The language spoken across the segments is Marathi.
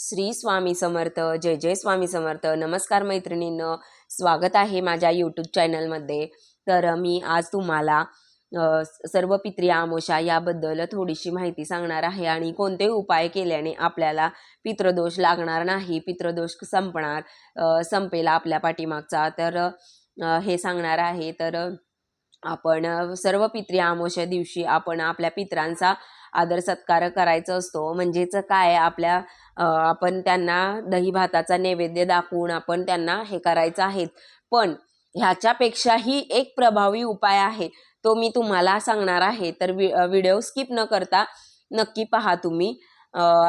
श्री स्वामी समर्थ जय जय स्वामी समर्थ. नमस्कार मैत्रिणींनं स्वागत आहे माझ्या यूट्यूब चॅनलमध्ये तर मी आज तुम्हाला सर्व पित्री आमोशा याबद्दल थोडीशी माहिती सांगणार आहे आणि कोणते उपाय केल्याने आपल्याला पितृदोष लागणार नाही पितृदोष संपणार संपेल आपल्या पाठीमागचा. तर हे सांगणार आहे तर आपण सर्व पित्री आमोशा दिवशी आपण आपल्या पित्रांचा आदर सत्कार करायचा असतो. म्हणजेच काय? आपल्या आपण त्यांना दही भाताचा नैवेद्य दाखवून आपण त्यांना हे करायचं आहे. पण ह्याच्यापेक्षाही एक प्रभावी उपाय आहे. तो मी तुम्हाला सांगणार आहे. तर वि व्हिडिओ स्किप न करता नक्की पहा तुम्ही.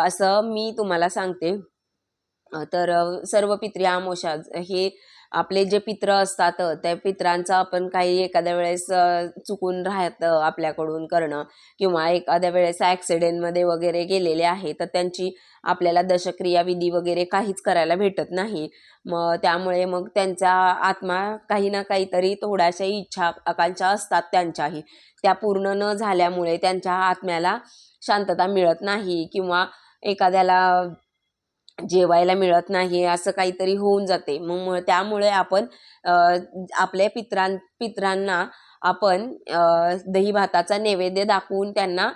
असं मी तुम्हाला सांगते. तर सर्व पित्री आमोशा हे आपले जे पित्र असतात त्या पित्रांचं आपण काही एखाद्या वेळेस चुकून राहतं आपल्याकडून करणं किंवा एखाद्या वेळेस ॲक्सिडेंटमध्ये वगैरे गेलेले आहे तर त्यांची आपल्याला दशक्रिया विधी वगैरे काहीच करायला भेटत नाही. मग त्यामुळे मग त्यांचा आत्मा काही ना काहीतरी थोड्याशा इच्छा आकांक्षा असतात त्यांच्याही. त्या पूर्ण न झाल्यामुळे त्यांच्या आत्म्याला शांतता मिळत नाही किंवा एखाद्याला जेवायला मिळत नाही असं काहीतरी होऊन जाते. मग त्यामुळे आपण आपल्या पित्रां पित्रांना आपण दही भाताचा नैवेद्य दाखवून त्यांना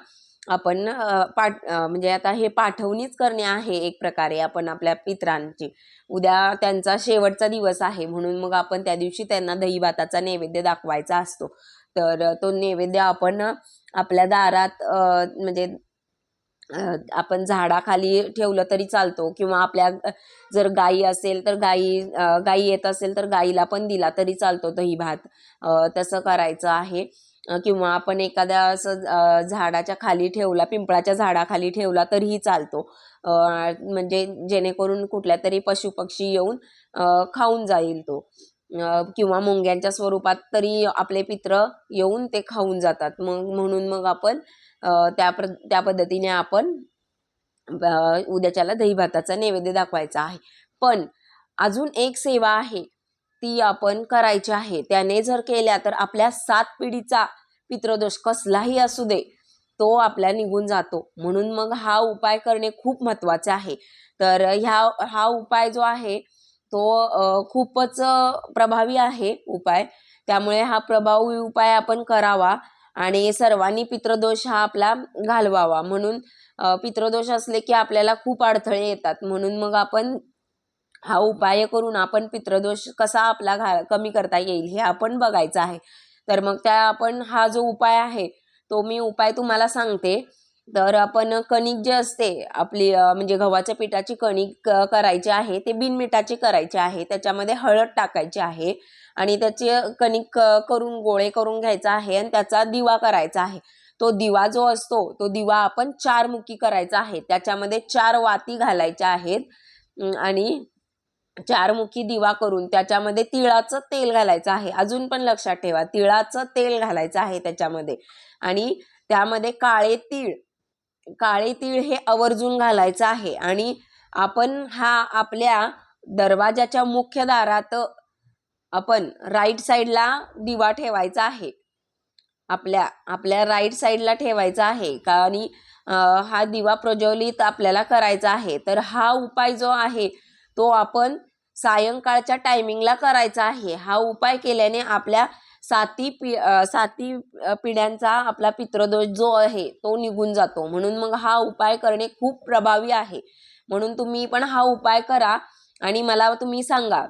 आपण पाठ म्हणजे आता हे पाठवणीच करणे आहे एक प्रकारे आपण आपल्या पित्रांची. उद्या त्यांचा शेवटचा दिवस आहे म्हणून मग आपण त्या दिवशी त्यांना दही भाताचा नैवेद्य दाखवायचा असतो. तर तो नैवेद्य आपण आपल्या दारात म्हणजे आपण झाडाखाली ठेवलं तरी चालतो किंवा आपल्या जर गाई असेल तर गाई गाई येत असेल तर गाईला पण दिला तरी चालतो दही भात तसं करायचं आहे. किंवा आपण एखाद्या असं झाडाच्या खाली ठेवला पिंपळाच्या झाडाखाली ठेवला तरीही चालतो. म्हणजे जेणेकरून कुठल्या तरी पशुपक्षी येऊन खाऊन जाईल तो. किंवा मुंग्यांच्या स्वरूपात तरी आपले पित्र येऊन ते खाऊन जातात. मग म्हणून मग आपण त्या प्र त्या पद्धतीने आपण उद्याच्याला दही भाताचा नैवेद्य दाखवायचा आहे. पण अजून एक सेवा आहे ती आपण करायची आहे. त्याने जर केल्या तर आपल्या सात पिढीचा पितृदोष कसलाही असू दे तो आपल्या निघून जातो. म्हणून मग हा उपाय करणे खूप महत्त्वाचे आहे. तर ह्या हा उपाय जो आहे तो खूपच प्रभावी आहे उपाय. त्यामुळे हा प्रभावी उपाय आपण करावा. आणि सर्वांनी पितृदोष हा आपला घालवावा. म्हणून पितृदोष असले की आपल्याला खूप अडथळे येतात. म्हणून मग आपण हा उपाय करून आपण पितृदोष कसा आपला घा कमी करता येईल हे आपण बघायचं आहे. तर मग त्या आपण हा जो उपाय आहे तो मी उपाय तुम्हाला सांगते. तर आपण कणिक जे असते आपली म्हणजे गव्हाच्या पिठाची कणिक करायची आहे ते बिनमिठाची करायची आहे त्याच्यामध्ये हळद टाकायची आहे आणि त्याचे कणिक करून गोळे करून घ्यायचा आहे आणि त्याचा दिवा करायचा आहे. तो दिवा जो असतो तो दिवा आपण चार मुखी करायचा आहे. त्याच्यामध्ये चार वाती घालायच्या आहेत आणि चारमुखी दिवा करून त्याच्यामध्ये तिळाचं तेल घालायचं आहे. अजून पण लक्षात ठेवा तिळाचं तेल घालायचं आहे त्याच्यामध्ये आणि त्यामध्ये काळे तीळ काळे तीळ हे आवर्जून घालायचं आहे. आणि आपण हा आपल्या दरवाजाच्या मुख्य दारात आपण राईट साईडला दिवा ठेवायचा आहे. आपल्या आपल्या राईट साईडला ठेवायचा आहे. का आणि हा दिवा प्रज्वलित आपल्याला करायचा आहे. तर हा उपाय जो आहे तो आपण सायंकाळच्या टायमिंगला करायचा आहे. हा उपाय केल्याने आपल्या साती पि साती पिढ्यांचा आपला पितृदोष जो आहे तो निघून जातो. म्हणून मग हा उपाय करणे खूप प्रभावी आहे. म्हणून तुम्ही पण हा उपाय करा आणि मला तुम्ही सांगा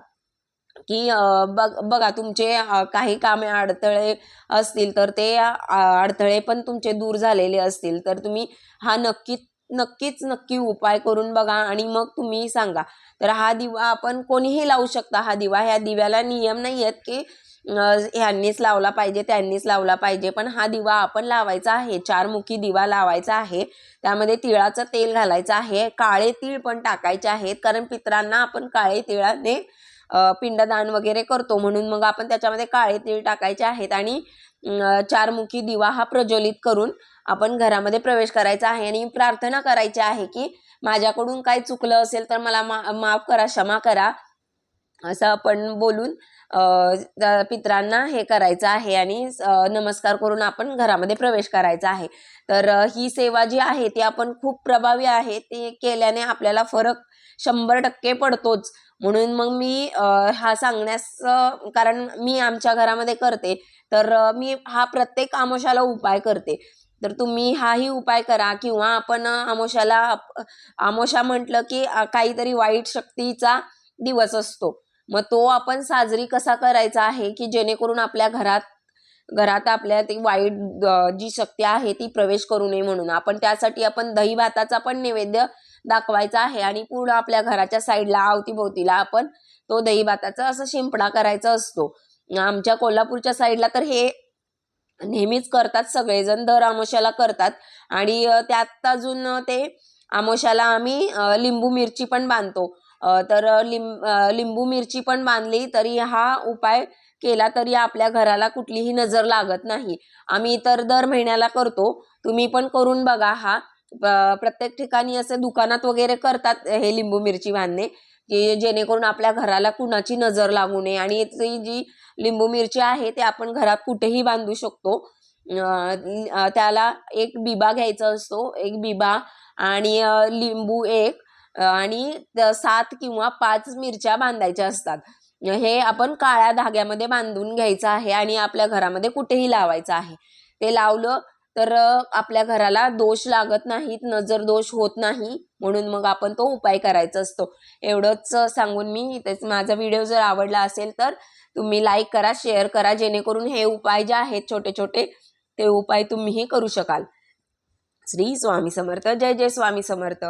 की बघ बघा तुमचे काही कामे अडथळे असतील तर ते अडथळे पण तुमचे दूर झालेले असतील तर तुम्ही हा नक्की नक्कीच नक्की उपाय करून बघा आणि मग तुम्ही सांगा. तर हा दिवा आपण कोणीही लावू शकता हा दिवा ह्या दिव्याला नियम नाही आहेत की ह्यांनीच लावला पाहिजे त्यांनीच लावला पाहिजे. पण हा दिवा आपण लावायचा आहे चारमुखी दिवा लावायचा आहे. त्यामध्ये तिळाचं तेल घालायचं आहे काळे तीळ पण टाकायचे आहेत. कारण पित्रांना आपण काळे तिळाने पिंडदान वगैरे करतो. म्हणून मग आपण त्याच्यामध्ये काळे तीळ टाकायचे आहेत आणि चारमुखी दिवा हा प्रज्वलित करून आपण घरामध्ये प्रवेश करायचा आहे. आणि प्रार्थना करायची आहे की माझ्याकडून काय चुकलं असेल तर मला मा माफ करा क्षमा करा. असं आपण बोलून पित्रांना हे करायचं आहे आणि नमस्कार करून आपण घरामध्ये प्रवेश करायचा आहे. तर ही सेवा जी आहे ती आपण खूप प्रभावी आहे. ते केल्याने आपल्याला फरक शंभर टक्के पडतोच. म्हणून मग मी हा सांगण्यास कारण मी आमच्या घरामध्ये करते तर मी हा प्रत्येक आमोशाला उपाय करते. तर तुम्ही हाही उपाय करा किंवा आपण आमोशाला आमोशा म्हटलं की काहीतरी वाईट शक्तीचा दिवस असतो. मग तो आपण साजरी कसा करायचा आहे की जेणेकरून आपल्या घरात घरात आपल्या ती वाईट जी शक्ती आहे ती प्रवेश करू नये म्हणून. आपण त्यासाठी आपण दही भाताचा पण नैवेद्य दाखवायचा आहे आणि पूर्ण आपल्या घराच्या साईडला अवतीभोवतीला आपण तो दही भाताचा असं शिंपडा करायचा असतो. आमच्या कोल्हापूरच्या साईडला तर हे नेहमीच करतात सगळेजण दर आमोशाला करतात. आणि त्यात अजून ते आमोशाला आम्ही लिंबू मिरची पण बांधतो. तर लिंब लिंबू मिरची पण बांधली तरी हा उपाय केला तरी आपल्या घराला कुठलीही नजर लागत नाही. आम्ही तर दर महिन्याला करतो. तुम्ही पण करून बघा हा. प्रत्येक ठिकाणी असे दुकानात वगैरे करतात हे लिंबू मिरची बांधणे की जेणेकरून आपल्या घराला कुणाची नजर लागू नये. आणि ती जी लिंबू मिरची आहे ते आपण घरात कुठेही बांधू शकतो. त्याला एक बिबा घ्यायचा असतो. एक बिबा आणि लिंबू एक. आणि सात किंवा पाच मिरच्या बांधायच्या असतात. हे आपण काळ्या धाग्यामध्ये बांधून घ्यायचं आहे आणि आपल्या घरामध्ये कुठेही लावायचं आहे. ते लावलं तर आपल्या घराला दोष लागत नाहीत नजर दोष होत नाही. म्हणून मग आपण तो उपाय करायचा असतो. एवढंच सांगून मी तेच माझा व्हिडिओ जर आवडला असेल तर तुम्ही लाईक करा शेअर करा जेणेकरून हे उपाय जे आहेत छोटे छोटे ते उपाय तुम्हीही करू शकाल. श्री स्वामी समर्थ. जय जय स्वामी समर्थ.